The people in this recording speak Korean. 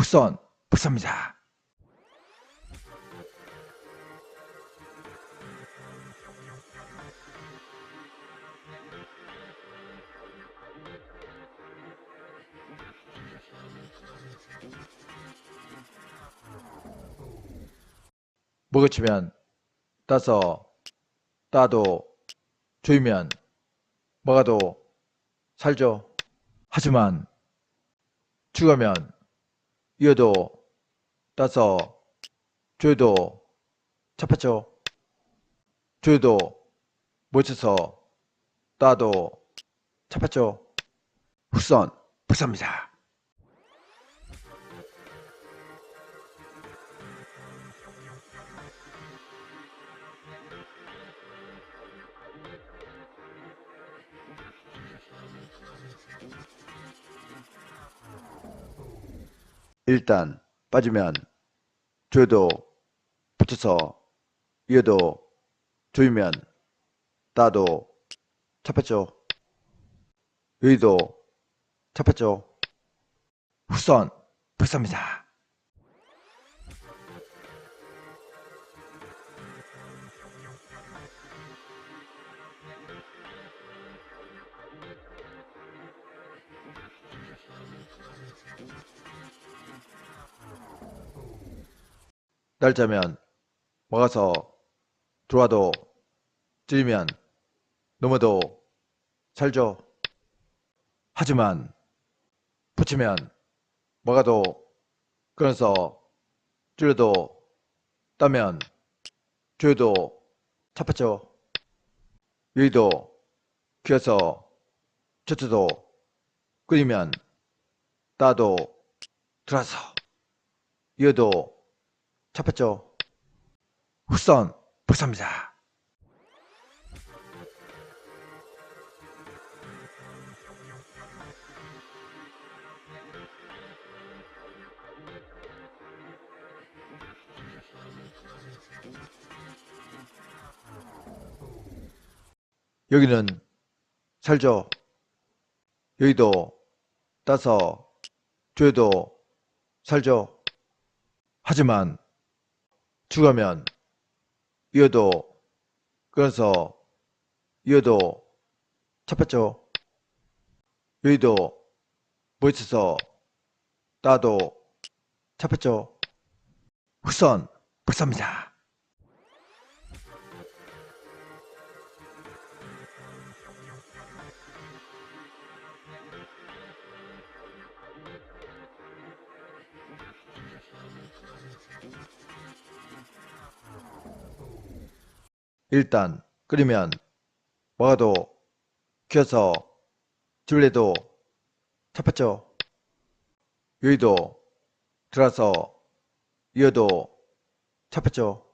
후선 불사입니다. 먹어치면 따서 따도 조이면 먹어도 살죠. 하지만 죽으면 이어도 따서 조여도 잡혔죠. 조여도 못쳐서 따도 잡혔죠. 후선 불사입니다. 일단 빠지면 조여도 붙여서 이어도 조이면 따도 잡혔죠. 여의도 잡혔죠. 후선 불사입니다. 날짜면 먹어서 들어와도 찔리면 넘어도 살죠. 하지만 붙이면 먹어도 끊어서 찔려도 따면 조여도 잡혔죠. 여의도 귀어서 젖혀도 끓이면 따도 들어서 이어도 잡혔죠. 후선 불사입니다. 여기는 살죠. 여기도 따서 조여도 살죠. 하지만 죽으면 이어도 끊어서 이어도 잡혔죠. 여의도 멋있어서 따도 잡혔죠. 후선 불사입니다. 일단 끓이면 먹어도 키워서 찔레도 잡혔죠. 여의도 들어서 이어도 잡혔죠.